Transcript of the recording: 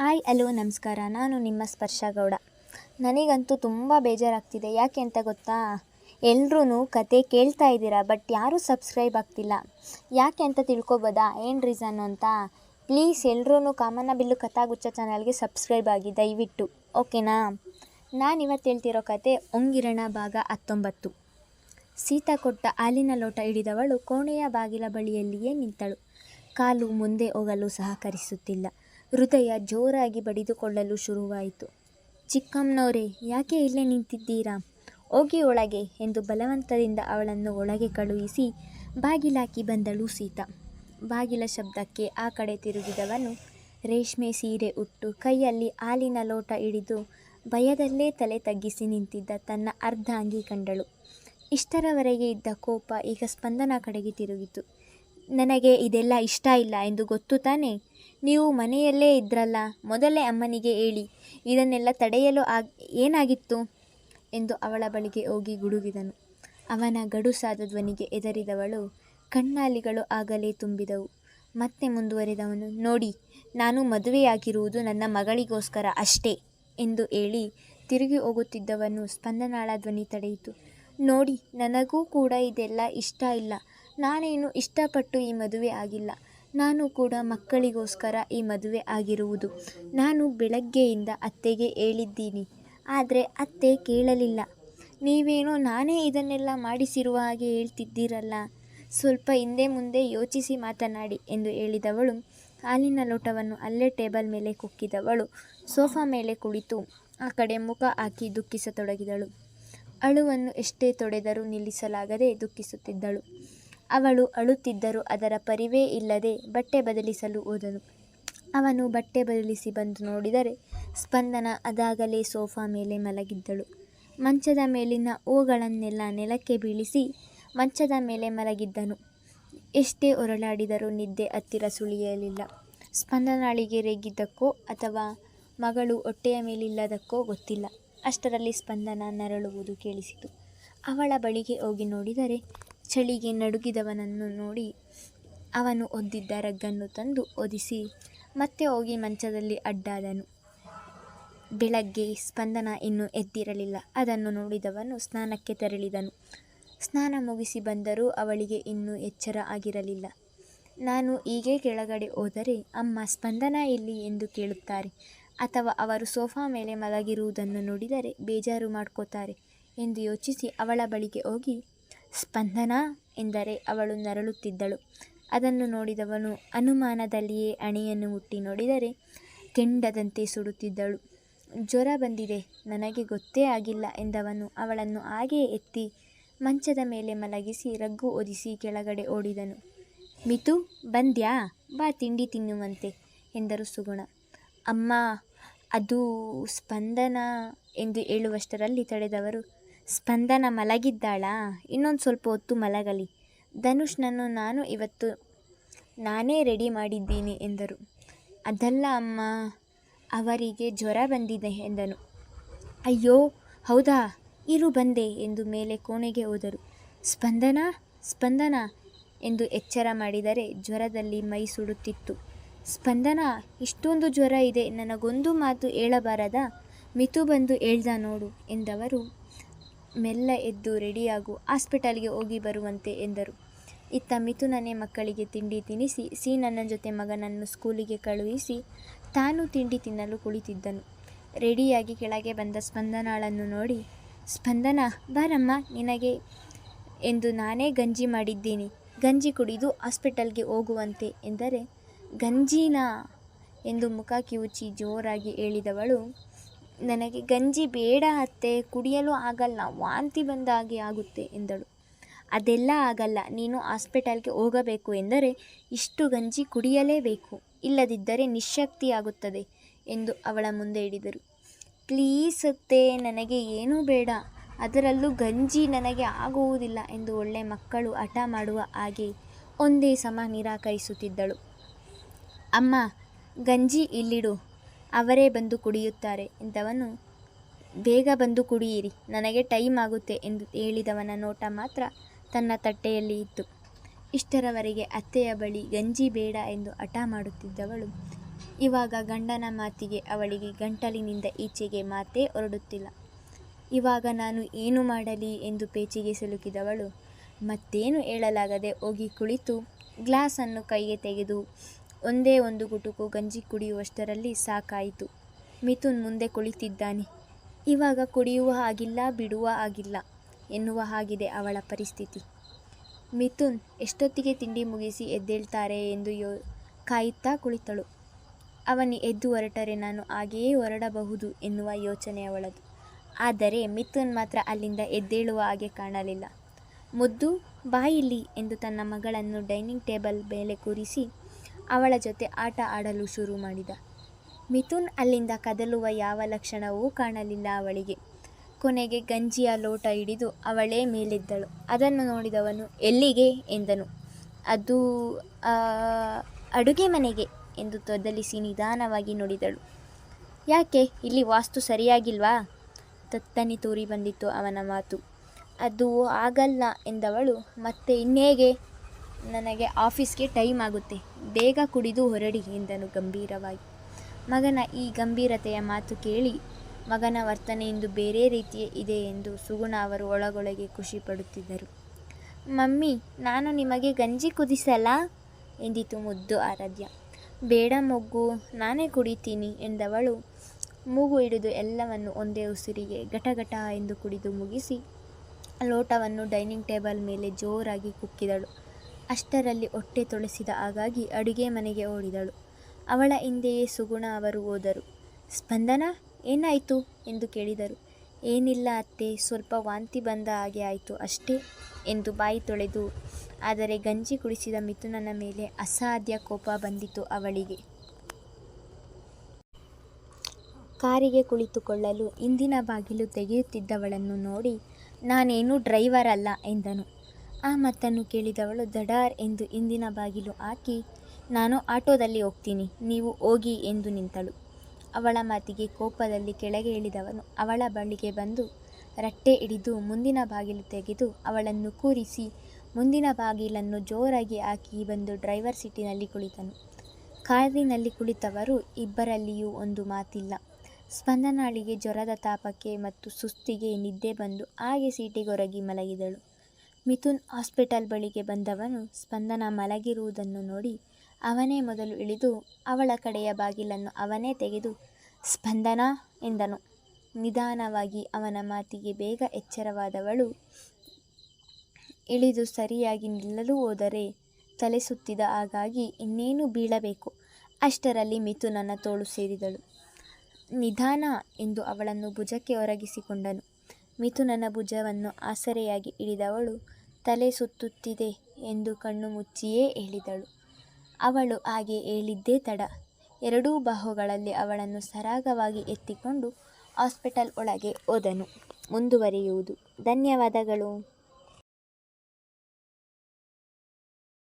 Hi hello ನಮಸ್ಕಾರ. ನಾನು ನಿಮ್ಮ ಸ್ಪರ್ಶ ಗೌಡ. ನನಗಂತೂ ತುಂಬ ಬೇಜಾರಾಗ್ತಿದೆ. ಯಾಕೆ ಅಂತ ಗೊತ್ತಾ? ಎಲ್ರೂ ಕತೆ ಕೇಳ್ತಾ ಇದ್ದೀರಾ, ಬಟ್ ಯಾರೂ ಸಬ್ಸ್ಕ್ರೈಬ್ ಆಗ್ತಿಲ್ಲ. ಯಾಕೆ ಅಂತ ತಿಳ್ಕೊಬೋದಾ? ಏನು ರೀಸನ್ನು ಅಂತ? ಪ್ಲೀಸ್ ಎಲ್ಲರೂ ಕಾಮನ ಬಿಲ್ಲು ಕಥಾಗುಚ್ಚ ಚಾನಲ್ಗೆ ಸಬ್ಸ್ಕ್ರೈಬ್ ಆಗಿ, ದಯವಿಟ್ಟು. ಓಕೆನಾ? ನಾನು ಇವತ್ತು ಹೇಳ್ತಿರೋ ಕತೆ ಒಂಗಿರಣ ಭಾಗ ಹತ್ತೊಂಬತ್ತು. ಸೀತಾ ಕೊಟ್ಟ ಹಾಲಿನ ಲೋಟ ಹಿಡಿದವಳು ಕೋಣೆಯ ಬಾಗಿಲ ಬಳಿಯಲ್ಲಿಯೇ ನಿಂತಳು. ಕಾಲು ಮುಂದೆ ಹೋಗಲು ಸಹಕರಿಸುತ್ತಿಲ್ಲ. ಹೃದಯ ಜೋರಾಗಿ ಬಡಿದುಕೊಳ್ಳಲು ಶುರುವಾಯಿತು. ಚಿಕ್ಕಮ್ಮನವರೇ, ಯಾಕೆ ಇಲ್ಲೇ ನಿಂತಿದ್ದೀರಾ? ಹೋಗಿ ಒಳಗೆ ಎಂದು ಬಲವಂತದಿಂದ ಅವಳನ್ನು ಒಳಗೆ ಕಳುಹಿಸಿ ಬಾಗಿಲಾಕಿ ಬಂದಳು ಸೀತಾ. ಬಾಗಿಲ ಶಬ್ದಕ್ಕೆ ಆ ಕಡೆ ತಿರುಗಿದವನು ರೇಷ್ಮೆ ಸೀರೆ ಉಟ್ಟು ಕೈಯಲ್ಲಿ ಹಾಲಿನ ಲೋಟ ಹಿಡಿದು ಭಯದಲ್ಲೇ ತಲೆ ತಗ್ಗಿಸಿ ನಿಂತಿದ್ದ ತನ್ನ ಅರ್ಧಾಂಗಿ ಕಂಡಳು. ಇಷ್ಟರವರೆಗೆ ಇದ್ದ ಕೋಪ ಈಗ ಸ್ಪಂದನ ಕಡೆಗೆ ತಿರುಗಿತು. ನನಗೆ ಇದೆಲ್ಲ ಇಷ್ಟ ಇಲ್ಲ ಎಂದು ಗೊತ್ತು ತಾನೇ? ನೀವು ಮನೆಯಲ್ಲೇ ಇದ್ರಲ್ಲ, ಮೊದಲೇ ಅಮ್ಮನಿಗೆ ಹೇಳಿ, ಇದನ್ನೆಲ್ಲ ತಡೆಯಲು ಆಗ, ಏನಾಗಿತ್ತು? ಎಂದು ಅವಳ ಬಳಿಗೆ ಹೋಗಿ ಗುಡುಗಿದನು. ಅವನ ಗಡುಸಾದ ಧ್ವನಿಗೆ ಎದರಿದವಳು ಕಣ್ಣಾಲಿಗಳು ಆಗಲೇ ತುಂಬಿದವು. ಮತ್ತೆ ಮುಂದುವರೆದವನು, ನೋಡಿ, ನಾನು ಮದುವೆಯಾಗಿರುವುದು ನನ್ನ ಮಗಳಿಗೋಸ್ಕರ ಅಷ್ಟೇ ಎಂದು ಹೇಳಿ ತಿರುಗಿ ಹೋಗುತ್ತಿದ್ದವನು ಸ್ಪಂದನಾಳ ಧ್ವನಿ ತಡೆಯಿತು. ನೋಡಿ, ನನಗೂ ಕೂಡ ಇದೆಲ್ಲ ಇಷ್ಟ ಇಲ್ಲ. ನಾನೇನು ಇಷ್ಟಪಟ್ಟು ಈ ಮದುವೆ ಆಗಿಲ್ಲ. ನಾನು ಕೂಡ ಮಕ್ಕಳಿಗೋಸ್ಕರ ಈ ಮದುವೆ ಆಗಿರುವುದು. ನಾನು ಬೆಳಗ್ಗೆಯಿಂದ ಅತ್ತೆಗೆ ಹೇಳಿದ್ದೀನಿ. ಆದರೆ ಅತ್ತೆ ಕೇಳಲಿಲ್ಲ. ನೀವೇನೋ ನಾನೇ ಇದನ್ನೆಲ್ಲ ಮಾಡಿಸಿರುವ ಹಾಗೆ ಹೇಳ್ತಿದ್ದೀರಲ್ಲ. ಸ್ವಲ್ಪ ಹಿಂದೆ ಮುಂದೆ ಯೋಚಿಸಿ ಮಾತನಾಡಿ ಎಂದು ಹೇಳಿದವಳು. ಹಾಲಿನ ಲೋಟವನ್ನು ಅಲ್ಲೇ ಟೇಬಲ್ ಮೇಲೆ ಕುಕ್ಕಿದವಳು. ಸೋಫಾ ಮೇಲೆ ಕುಳಿತು ಆ ಕಡೆ ಮುಖ ಹಾಕಿ ದುಃಖಿಸತೊಡಗಿದಳು. ಅಳುವನ್ನು ಎಷ್ಟೇ ತೊಡೆದರೂ ನಿಲ್ಲಿಸಲಾಗದೆ ದುಃಖಿಸುತ್ತಿದ್ದಳು. ಅವಳು ಅಳುತ್ತಿದ್ದರೂ ಅದರ ಪರಿವೇ ಇಲ್ಲದೆ ಬಟ್ಟೆ ಬದಲಿಸಲು ಹೋದನು. ಅವನು ಬಟ್ಟೆ ಬದಲಿಸಿ ಬಂದು ನೋಡಿದರೆ ಸ್ಪಂದನ ಅದಾಗಲೇ ಸೋಫಾ ಮೇಲೆ ಮಲಗಿದ್ದಳು. ಮಂಚದ ಮೇಲಿನ ಹೂಗಳನ್ನೆಲ್ಲ ನೆಲಕ್ಕೆ ಬೀಳಿಸಿ ಮಂಚದ ಮೇಲೆ ಮಲಗಿದ್ದನು. ಎಷ್ಟೇ ಹೊರಳಾಡಿದರೂ ನಿದ್ದೆ ಹತ್ತಿರ ಸುಳಿಯಲಿಲ್ಲ. ಸ್ಪಂದನಾಳಿಗೆ ರೇಗಿದ್ದಕ್ಕೋ ಅಥವಾ ಮಗಳು ಹೊಟ್ಟೆಯ ಮೇಲಿಲ್ಲದಕ್ಕೋ ಗೊತ್ತಿಲ್ಲ. ಅಷ್ಟರಲ್ಲಿ ಸ್ಪಂದನ ನರಳುವುದು ಕೇಳಿಸಿತು. ಅವಳ ಬಳಿಗೆ ಹೋಗಿ ನೋಡಿದರೆ ಚಳಿಗೆ ನಡುಗಿದವನನ್ನು ನೋಡಿ ಅವನು ಒದ್ದಿದ್ದ ರಗ್ಗನ್ನು ತಂದು ಒದಿಸಿ ಮತ್ತೆ ಹೋಗಿ ಮಂಚದಲ್ಲಿ ಅಡ್ಡಾದನು. ಬೆಳಗ್ಗೆ ಸ್ಪಂದನ ಇನ್ನೂ ಎದ್ದಿರಲಿಲ್ಲ. ಅದನ್ನು ನೋಡಿದವನು ಸ್ನಾನಕ್ಕೆ ತೆರಳಿದನು. ಸ್ನಾನ ಮುಗಿಸಿ ಬಂದರೂ ಅವಳಿಗೆ ಇನ್ನೂ ಎಚ್ಚರ ಆಗಿರಲಿಲ್ಲ. ನಾನು ಹೀಗೆ ಕೆಳಗಡೆ ಹೋದರೆ ಅಮ್ಮ ಸ್ಪಂದನ ಇಲ್ಲಿ ಎಂದು ಕೇಳುತ್ತಾರೆ. ಅಥವಾ ಅವರು ಸೋಫಾ ಮೇಲೆ ಮಲಗಿರುವುದನ್ನು ನೋಡಿದರೆ ಬೇಜಾರು ಮಾಡ್ಕೋತಾರೆ ಎಂದು ಯೋಚಿಸಿ ಅವಳ ಬಳಿಗೆ ಹೋಗಿ ಸ್ಪಂದನ ಎಂದರೆ ಅವಳು ನರಳುತ್ತಿದ್ದಳು. ಅದನ್ನು ನೋಡಿದವನು ಅನುಮಾನದಲ್ಲಿಯೇ ಅಣೆಯನ್ನು ಮುಟ್ಟಿ ನೋಡಿದರೆ ಕೆಂಡದಂತೆ ಸುಡುತ್ತಿದ್ದಳು. ಜ್ವರ ಬಂದಿದೆ, ನನಗೆ ಗೊತ್ತೇ ಆಗಿಲ್ಲ ಎಂದವನು ಅವಳನ್ನು ಹಾಗೆಯೇ ಎತ್ತಿ ಮಂಚದ ಮೇಲೆ ಮಲಗಿಸಿ ರಗ್ಗು ಒದಿಸಿ ಕೆಳಗಡೆ ಓಡಿದನು. ಮಿತು, ಬಂದ್ಯಾ? ಬಾ, ತಿಂಡಿ ತಿನ್ನುವಂತೆ ಎಂದರು ಸುಗುಣ. ಅಮ್ಮ, ಅದು ಸ್ಪಂದನ ಎಂದು ಹೇಳುವಷ್ಟರಲ್ಲಿ ತಡೆದವರು ಸ್ಪಂದನ ಮಲಗಿದ್ದಾಳಾ? ಇನ್ನೊಂದು ಸ್ವಲ್ಪ ಹೊತ್ತು ಮಲಗಲಿ. ಧನುಷ್ನನ್ನು ನಾನು ಇವತ್ತು ನಾನೇ ರೆಡಿ ಮಾಡಿದ್ದೀನಿ ಎಂದರು. ಅದಲ್ಲ ಅಮ್ಮ, ಅವರಿಗೆ ಜ್ವರ ಬಂದಿದೆ ಎಂದನು. ಅಯ್ಯೋ, ಹೌದಾ? ಇರು ಬಂದೆ ಎಂದು ಮೇಲೆ ಕೋಣೆಗೆ ಹೋದರು. ಸ್ಪಂದನ ಸ್ಪಂದನ ಎಂದು ಎಚ್ಚರ ಮಾಡಿದರೆ ಜ್ವರದಲ್ಲಿ ಮೈ ಸುಡುತ್ತಿತ್ತು. ಸ್ಪಂದನ, ಇಷ್ಟೊಂದು ಜ್ವರ ಇದೆ, ನನಗೊಂದು ಮಾತು ಹೇಳಬಾರದ? ಮಿತು ಬಂದು ಹೇಳ್ದ ನೋಡು ಎಂದವರು ಮೆಲ್ಲ ಎದ್ದು ರೆಡಿಯಾಗು, ಹಾಸ್ಪಿಟಲ್ಗೆ ಹೋಗಿ ಬರುವಂತೆ ಎಂದರು. ಇತ್ತ ಮಿಥುನನೇ ಮಕ್ಕಳಿಗೆ ತಿಂಡಿ ತಿನ್ನಿಸಿ ಸಿ ನನ್ನ ಜೊತೆ ಮಗನನ್ನು ಸ್ಕೂಲಿಗೆ ಕಳುಹಿಸಿ, ತಾನು ತಿಂಡಿ ತಿನ್ನಲು ಕುಳಿತಿದ್ದನು. ರೆಡಿಯಾಗಿ ಕೆಳಗೆ ಬಂದ ಸ್ಪಂದನಾಳನ್ನು ನೋಡಿ, ಸ್ಪಂದನ, ಬಾರಮ್ಮ, ನಿನಗೆ ಎಂದು ನಾನೇ ಗಂಜಿ ಮಾಡಿದ್ದೀನಿ. ಗಂಜಿ ಕುಡಿದು ಹಾಸ್ಪಿಟಲ್ಗೆ ಹೋಗುವಂತೆ ಎಂದರೆ, ಗಂಜಿನಾ ಎಂದು ಮುಖ ಕಿವುಚಿ ಜೋರಾಗಿ ಹೇಳಿದವಳು ನನಗೆ ಗಂಜಿ ಬೇಡ ಅತ್ತೆ, ಕುಡಿಯಲು ಆಗಲ್ಲ, ವಾಂತಿ ಬಂದ ಹಾಗೆ ಆಗುತ್ತೆ ಎಂದಳು. ಅದೆಲ್ಲ ಆಗಲ್ಲ, ನೀನು ಹಾಸ್ಪಿಟಲ್ಗೆ ಹೋಗಬೇಕು ಎಂದರೆ ಇಷ್ಟು ಗಂಜಿ ಕುಡಿಯಲೇಬೇಕು, ಇಲ್ಲದಿದ್ದರೆ ನಿಶಕ್ತಿಯಾಗುತ್ತದೆ ಎಂದು ಅವಳ ಮುಂದೆ ಹಿಡಿದರು ಪ್ಲೀಸ್ ಅತ್ತೆ, ನನಗೆ ಏನೂ ಬೇಡ, ಅದರಲ್ಲೂ ಗಂಜಿ ನನಗೆ ಆಗುವುದಿಲ್ಲ ಎಂದು ಒಳ್ಳೆ ಮಕ್ಕಳು ಹಠ ಮಾಡುವ ಹಾಗೆ ಒಂದೇ ಸಮ ನಿರಾಕರಿಸುತ್ತಿದ್ದಳು. ಅಮ್ಮ, ಗಂಜಿ ಇಲ್ಲಿಡು ಅವರೇ ಬಂದು ಕುಡಿಯುತ್ತಾರೆ. ಎಂದವನು ಬೇಗ ಬಂದು ಕುಡಿಯಿರಿ, ನನಗೆ ಟೈಮ್ ಆಗುತ್ತೆ ಎಂದು ಹೇಳಿದವನ ನೋಟ ಮಾತ್ರ ತನ್ನ ತಟ್ಟೆಯಲ್ಲಿ ಇತ್ತು. ಇಷ್ಟರವರೆಗೆ ಅತ್ತೆಯ ಬಳಿ, ಗಂಜಿ ಬೇಡ ಎಂದು ಹಠ ಮಾಡುತ್ತಿದ್ದವಳು. ಇವಾಗ ಗಂಡನ ಮಾತಿಗೆ ಅವಳಿಗೆ ಗಂಟಲಿನಿಂದ ಈಚೆಗೆ ಮಾತೇ ಹೊರಡುತ್ತಿಲ್ಲ. ಇವಾಗ ನಾನು ಏನು ಮಾಡಲಿ ಎಂದು ಪೇಚಿಗೆ ಸಿಲುಕಿದವಳು. ಮತ್ತೇನು ಹೇಳಲಾಗದೆ ಹೋಗಿ ಕುಳಿತು, ಗ್ಲಾಸನ್ನು ಕೈಗೆ ತೆಗೆದು ಒಂದೇ ಒಂದು ಗುಟುಕು ಗಂಜಿ ಕುಡಿಯುವಷ್ಟರಲ್ಲಿ ಸಾಕಾಯಿತು. ಮಿಥುನ್ ಮುಂದೆ ಕುಳಿತಿದ್ದಾನೆ. ಇವಾಗ ಕುಡಿಯುವ ಹಾಗಿಲ್ಲ ಬಿಡುವ ಹಾಗಿಲ್ಲ ಎನ್ನುವ ಹಾಗಿದೆ ಅವಳ ಪರಿಸ್ಥಿತಿ. ಮಿಥುನ್ ಎಷ್ಟೊತ್ತಿಗೆ ತಿಂಡಿ ಮುಗಿಸಿ ಎದ್ದೇಳ್ತಾರೆ ಎಂದು ಯೋ, ಕಾಯುತ್ತಾ ಕುಳಿತಳು. ಅವನಿ ಎದ್ದು ಹೊರಟರೆ ನಾನು ಹಾಗೆಯೇ ಹೊರಡಬಹುದು ಎನ್ನುವ ಯೋಚನೆ ಅವಳದು. ಆದರೆ ಮಿಥುನ್ ಮಾತ್ರ ಅಲ್ಲಿಂದ ಎದ್ದೇಳುವ ಹಾಗೆ ಕಾಣಲಿಲ್ಲ. ಮುದ್ದು ಬಾಯಿಲಿ ಎಂದು ತನ್ನ ಮಗಳನ್ನು ಡೈನಿಂಗ್ ಟೇಬಲ್ ಮೇಲೆ ಕೂರಿಸಿ ಅವಳ ಜೊತೆ ಆಟ ಆಡಲು ಶುರು ಮಾಡಿದ. ಮಿಥುನ್ ಅಲ್ಲಿಂದ ಕದಲುವ ಯಾವ ಲಕ್ಷಣವೂ ಕಾಣಲಿಲ್ಲ ಅವಳಿಗೆ. ಕೊನೆಗೆ ಗಂಜಿಯ ಲೋಟ ಹಿಡಿದು ಅವಳೇ ಮೇಲೆದ್ದಳು. ಅದನ್ನು ನೋಡಿದವನು, ಎಲ್ಲಿಗೆ? ಎಂದನು. ಅದು ಅಡುಗೆ ಮನೆಗೆ, ಎಂದು ತೊದಲಿಸಿ ನಿಧಾನವಾಗಿ ನುಡಿದಳು. ಯಾಕೆ? ಇಲ್ಲಿ ವಾಸ್ತು ಸರಿಯಾಗಿಲ್ವಾ? ತತ್ತನಿ ತೂರಿ ಬಂದಿತ್ತು ಅವನ ಮಾತು. ಅದು ಆಗಲ್ಲ, ಎಂದವಳು. ಮತ್ತೆ ಇನ್ನೇಗೆ? ನನಗೆ ಆಫೀಸ್ಗೆ ಟೈಮ್ ಆಗುತ್ತೆ. ಬೇಗ ಕುಡಿದು ಹೊರಡಿ ಎಂದನು ಗಂಭೀರವಾಗಿ. ಮಗನ ಈ ಗಂಭೀರತೆಯ ಮಾತು ಕೇಳಿ ಮಗನ ವರ್ತನೆ ಇಂದು ಬೇರೆ ರೀತಿಯೇ ಇದೆ ಎಂದು ಸುಗುಣ ಅವರು ಒಳಗೊಳಗೆ ಖುಷಿಪಡುತ್ತಿದ್ದರು ಮಮ್ಮಿ, ನಾನು ನಿಮಗೆ ಗಂಜಿ ಕುದಿಸಲ್ಲ? ಎಂದಿತು ಮುದ್ದು ಆರಾಧ್ಯ. ಬೇಡ ಮೊಗ್ಗು, ನಾನೇ ಕುಡಿತೀನಿ ಎಂದವಳು ಮೂಗು ಹಿಡಿದು ಎಲ್ಲವನ್ನು ಒಂದೇ ಉಸಿರಿಗೆ ಘಟಘಟ ಎಂದು ಕುಡಿದು ಮುಗಿಸಿ ಲೋಟವನ್ನು ಡೈನಿಂಗ್ ಟೇಬಲ್ ಮೇಲೆ ಜೋರಾಗಿ ಕುಕ್ಕಿದಳು. ಅಷ್ಟರಲ್ಲಿ ಹೊಟ್ಟೆ ತೊಳೆಸಿದ ಹಾಗಾಗಿ ಅಡುಗೆ ಮನೆಗೆ ಓಡಿದಳು. ಅವಳ ಹಿಂದೆಯೇ ಸುಗುಣ ಅವರು ಹೋದರು. ಸ್ಪಂದನ, ಏನಾಯಿತು? ಎಂದು ಕೇಳಿದರು. ಏನಿಲ್ಲ ಅತ್ತೆ, ಸ್ವಲ್ಪ ವಾಂತಿ ಬಂದ ಹಾಗೆ ಆಯಿತು ಅಷ್ಟೇ ಎಂದು ಬಾಯಿ ತೊಳೆದು, ಆದರೆ ಗಂಜಿ ಕುಡಿಸಿದ ಮಿಥುನನ ಮೇಲೆ ಅಸಾಧ್ಯ ಕೋಪ ಬಂದಿತು ಅವಳಿಗೆ. ಕಾರಿಗೆ ಕುಳಿತುಕೊಳ್ಳಲು ಇಂದಿನ ಬಾಗಿಲು ತೆಗೆಯುತ್ತಿದ್ದವಳನ್ನು ನೋಡಿ, ನಾನೇನು ಡ್ರೈವರ್ ಅಲ್ಲ ಎಂದನು. ಆ ಮಾತನ್ನು ಕೇಳಿದವಳು, ದಡಾರ್ ಎಂದು ಇಂದಿನ ಬಾಗಿಲು ಹಾಕಿ, ನಾನು ಆಟೋದಲ್ಲಿ ಹೋಗ್ತೀನಿ, ನೀವು ಹೋಗಿ ಎಂದು ನಿಂತಳು. ಅವಳ ಮಾತಿಗೆ ಕೋಪದಲ್ಲಿ ಕೆಳಗೆ ಇಳಿದವನು ಅವಳ ಬಳಿಗೆ ಬಂದು ರಟ್ಟೆ ಹಿಡಿದು ಮುಂದಿನ ಬಾಗಿಲು ತೆಗೆದು ಅವಳನ್ನು ಕೂರಿಸಿ, ಮುಂದಿನ ಬಾಗಿಲನ್ನು ಜೋರಾಗಿ ಹಾಕಿ ಬಂದು ಡ್ರೈವರ್ ಸೀಟಿನಲ್ಲಿ ಕುಳಿತನು. ಕಾರಿನಲ್ಲಿ ಕುಳಿತವರು ಇಬ್ಬರಲ್ಲಿಯೂ ಒಂದು ಮಾತಿಲ್ಲ. ಸ್ಪಂದನಾಳಿಗೆ ಜ್ವರದ ತಾಪಕ್ಕೆ ಮತ್ತು ಸುಸ್ತಿಗೆ ನಿದ್ದೆ ಬಂದು ಹಾಗೆ ಸೀಟಿಗೊರಗಿ ಮಲಗಿದಳು. ಮಿಥುನ್ ಹಾಸ್ಪಿಟಲ್ ಬಳಿಗೆ ಬಂದವನು ಸ್ಪಂದನ ಮಲಗಿರುವುದನ್ನು ನೋಡಿ ಅವನೇ ಮೊದಲು ಇಳಿದು ಅವಳ ಕಡೆಯ ಬಾಗಿಲನ್ನು ಅವನೇ ತೆಗೆದು, ಸ್ಪಂದನ ಎಂದನು. ನಿಧಾನವಾಗಿ ಅವನ ಮಾತಿಗೆ ಬೇಗ ಎಚ್ಚರವಾದವಳು, ಇಳಿದು ಸರಿಯಾಗಿ ನಿಲ್ಲಲು ಹೋದರೆ ತಲೆ ಸುತ್ತಿದ ಹಾಗಾಗಿ ಇನ್ನೇನು ಬೀಳಬೇಕು? ಅಷ್ಟರಲ್ಲಿ ಮಿಥುನನ ತೋಳು ಸೇರಿದಳು. ನಿಧಾನ ಎಂದು ಅವಳನ್ನು ಭುಜಕ್ಕೆ ಒರಗಿಸಿಕೊಂಡನು. ಮಿಥುನನ ಭುಜವನ್ನು ಆಸರೆಯಾಗಿ ಹಿಡಿದವಳು ತಲೆ ಸುತ್ತುತ್ತಿದೆ ಎಂದು ಕಣ್ಣು ಮುಚ್ಚಿಯೇ ಹೇಳಿದಳು. ಅವಳು ಹಾಗೆ ಹೇಳಿದ್ದೇ ತಡ. ಎರಡೂ ಬಾಹುಗಳಲ್ಲಿ ಅವಳನ್ನು ಸರಾಗವಾಗಿ ಎತ್ತಿಕೊಂಡು ಹಾಸ್ಪಿಟಲ್ ಒಳಗೆ ಹೋದನು. ಮುಂದುವರಿಯುವುದು. ಧನ್ಯವಾದಗಳು.